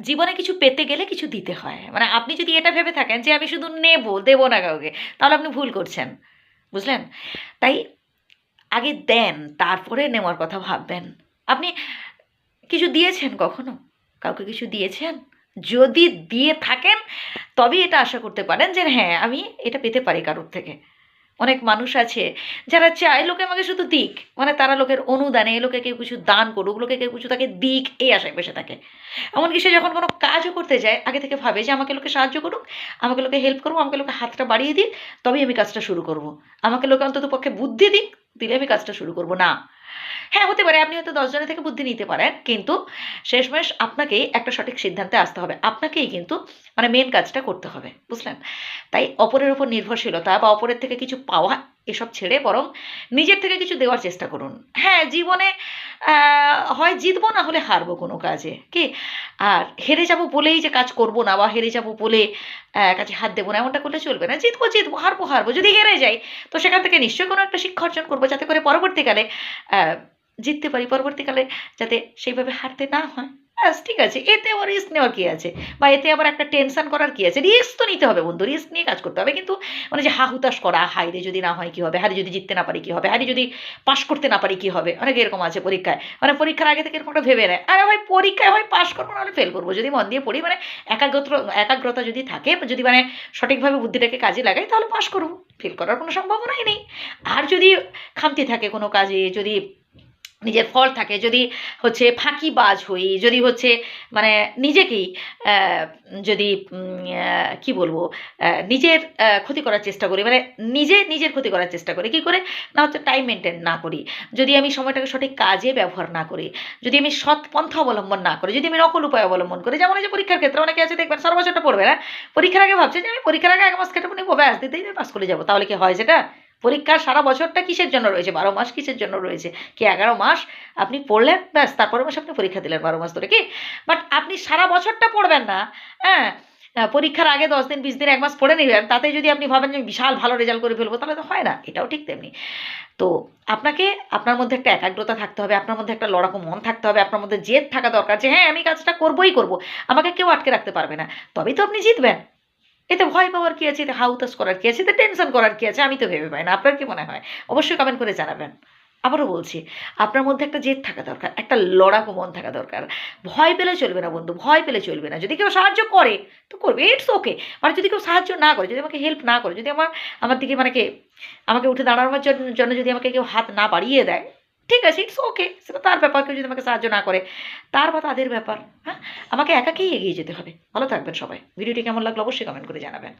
জীবনে কিছু পেতে গেলে কিছু দিতে হয়। মানে আপনি যদি এটা ভেবে থাকেন যে আমি শুধু নেব, দেবো না কাউকে, তাহলে আপনি ভুল করছেন। বুঝলেন? তাই আগে দেন, তারপরে নেওয়ার কথা ভাববেন। আপনি কিছু দিয়েছেন কখনো? কাউকে কিছু দিয়েছেন? যদি দিয়ে থাকেন, তবেই এটা আশা করতে পারেন যে হ্যাঁ আমি এটা পেতে পারি কারোর থেকে। অনেক মানুষ আছে যারা চায় লোকে আমাকে শুধু দিক। মানে তারা লোকের অনুদানে লোকে কেউ কিছু দান করুক, লোকে কেউ কিছু তাকে দিক, এই আশায় বসে থাকে। এমনকি সে যখন কোনো কাজও করতে যায়, আগে থেকে ভাবে যে আমাকে লোকে সাহায্য করুক, আমাকে লোকে হেল্প করুক, আমাকে লোকে হাতটা বাড়িয়ে দিক, তবেই আমি কাজটা শুরু করব। আমাকে লোকে অন্তত পক্ষে বুদ্ধি দিক, দিলে আমি কাজটা শুরু করব। না। হ্যাঁ হতে পারে। আপনি হয়তো দশজনের থেকে বুদ্ধি নিতে পারেন, কিন্তু শেষমেশ আপনাকেই একটা সঠিক সিদ্ধান্তে আসতে হবে। আপনাকেই কিন্তু মানে মেন কাজটা করতে হবে, বুঝলেন? তাই অপরের উপর নির্ভরশীলতা বা অপরের থেকে কিছু পাওয়া এসব ছেড়ে বরং নিজের থেকে কিছু দেওয়ার চেষ্টা করুন। হ্যাঁ জীবনে হয় জিতবো না হলে হারবো কোনো কাজে, কি? আর হেরে যাব বলেই যে কাজ করব না বা হেরে যাব বলে কাজে হাত দেবো না, এমনটা করলে চলবে না। জিতবো জিতবো, হারবো হারবো। যদি হেরে যাই, তো সেখান থেকে নিশ্চয়ই কোনো একটা শিক্ষা অর্জন করব, যাতে করে পরবর্তীকালে জিততে পারি পরবর্তীকালে যাতে সেইভাবে হারতে না হয়। ব্যাস, ঠিক আছে। এতে আবার রিস্ক নেওয়ার কী আছে? বা এতে আবার একটা টেনশন করার কী আছে? রিস্ক তো নিতে হবে বন্ধু রিস্ক নিয়ে কাজ করতে হবে। কিন্তু মানে যে হা হুতাশ করা হাইরে যদি না হয় কী হবে? হারি যদি জিততে না পারি কী হবে? হারি যদি পাশ করতে না পারি কী হবে? অনেক এরকম আছে পরীক্ষায়। মানে পরীক্ষার আগে থেকে এরকম একটা ভেবে নেয়। আরে ভাই, পরীক্ষায় হয় পাশ করব নাহলে ফেল করব। যদি মন দিয়ে পড়ি মানে একাগ্রতা একাগ্রতা যদি থাকে, যদি মানে সঠিকভাবে বুদ্ধিটাকে কাজে লাগাই, তাহলে পাশ করব। ফেল করার কোনো সম্ভাবনাই নেই। আর যদি খামতি থাকে কোনো কাজে, যদি নিজের ফল থাকে, যদি হচ্ছে ফাঁকিবাজ হই, যদি হচ্ছে মানে নিজেকেই যদি কি বলব নিজের ক্ষতি করার চেষ্টা করি মানে নিজে নিজের ক্ষতি করার চেষ্টা করি, কি করে? না হচ্ছে টাইম মেনটেন না করি। যদি আমি সময়টাকে সঠিক কাজে ব্যবহার না করি, যদি আমি সৎ পন্থা অবলম্বন না করি, যদি আমি নকল উপায় অবলম্বন করি, যেমন যে পরীক্ষার ক্ষেত্রে অনেকে আছে, দেখবেন সারা বছরটা পড়বে না পরীক্ষার আগে ভাবছে যে আমি পরীক্ষার আগে এক মাস কেটে নিবো, ব্যাস, দিতেই পাস করে যাব, তাহলে কি হয় সেটা? পরীক্ষার সারা বছরটা কিসের জন্য রয়েছে? বারো মাস কিসের জন্য রয়েছে? কি এগারো মাস? আপনি পড়লেন? ব্যাস তারপরে মাসে আপনি পরীক্ষা দিলেন বারো মাস ধরে, কি? বাট আপনি সারা বছরটা পড়বেন না হ্যাঁ? পরীক্ষার আগে দশ দিন, বিশ দিন, এক মাস পড়ে নিবেন, তাতে যদি আপনি ভাবেন যে বিশাল ভালো রেজাল্ট করে ফেলব, তাহলে তো হয় না, এটাও ঠিক তেমনি। তো আপনাকে আপনার মধ্যে একটা একাগ্রতা থাকতে হবে, আপনার মধ্যে একটা লড়াকু মন থাকতে হবে, আপনার মধ্যে জেদ থাকা দরকার যে হ্যাঁ আমি কাজটা করবোই করব, আমাকে কেউ আটকে রাখতে পারবে না, তবেই তো আপনি জিতবেন। এতে ভয় পাওয়ার কি আছে? এতে হাউতাস করার কি আছে? এতে টেনশন করার কি আছে? আমি তো ভেবে পাই না। আপনার কি মনে হয়? অবশ্যই কমেন্ট করে জানাবেন। আবারও বলছি, আপনার মধ্যে একটা জেদ থাকা দরকার, একটা লড়াকু মন থাকা দরকার। ভয় পেলে চলবে না বন্ধু, ভয় পেলে চলবে না। যদি কেউ সাহায্য করে, তো করবে। ইটস ওকে মানে যদি কেউ সাহায্য না করে, যদি আমাকে হেল্প না করে, যদি আমার আমার দিকে মানে কে, আমাকে উঠে দাঁড়ানোর জন্য যদি আমাকে কেউ হাত না বাড়িয়ে দেয়, ঠিক আছে ইটস ওকে সেটা তার ব্যাপার। কেউ যদি আমাকে সাহায্য না করে, তার বা তাদের ব্যাপার হ্যাঁ? আমাকে একাকেই এগিয়ে যেতে হবে। ভালো থাকবেন সবাই। ভিডিওটি কেমন লাগল অবশ্যই কমেন্ট করে জানাবেন।